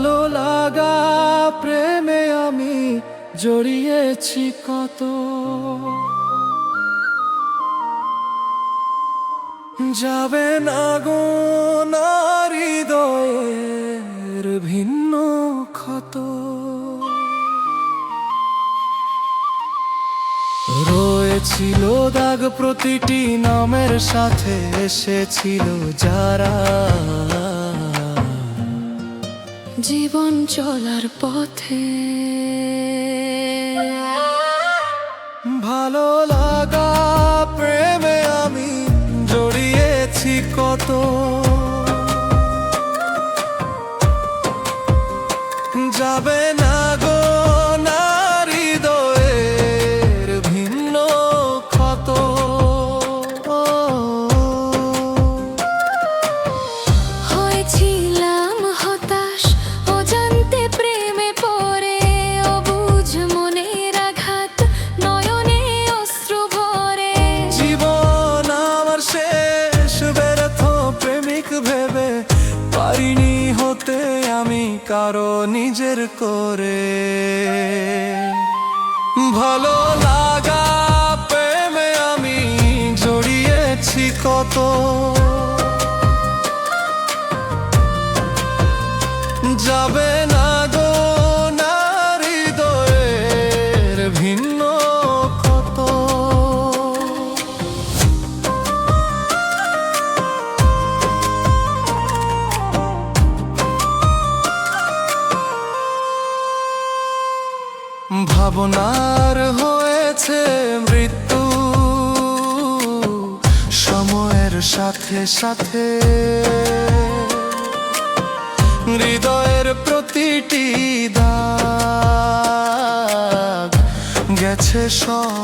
ভালো লাগা প্রেমে আমি জড়িয়েছি কত। যাবে না গো হৃদয়ের ভিন্ন ক্ষত। রয়েছিল দাগ প্রতিটি নামের সাথে এসেছিল যারা জীবন চলার পথে। ভালো লাগা প্রেমে আমি জড়িয়েছি কত। কারও নিজের করে। ভালো লাগা প্রেমে আমি জড়িয়েছি কত। যাবে ভাবনার হয়েছে মৃত্যু। সময়ের সাথে সাথে হৃদয়ের প্রতিটি দাগ গেছে সব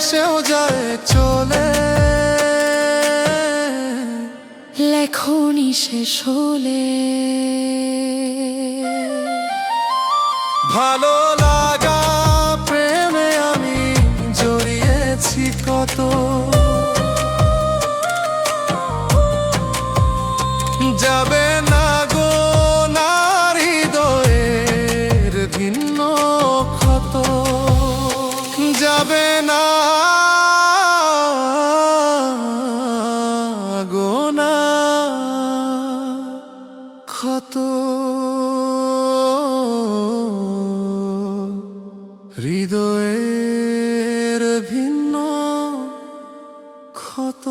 এসেও যায় চলে। লেখনি শেষ হলে। ভালো লাগা প্রেমে আমি জড়িয়েছি কত। যাবে না গো নারী দয়ের ভিন্ন ক্ষত। যাবে না। গোনা হৃদয়ের ভিন্ন ক্ষত।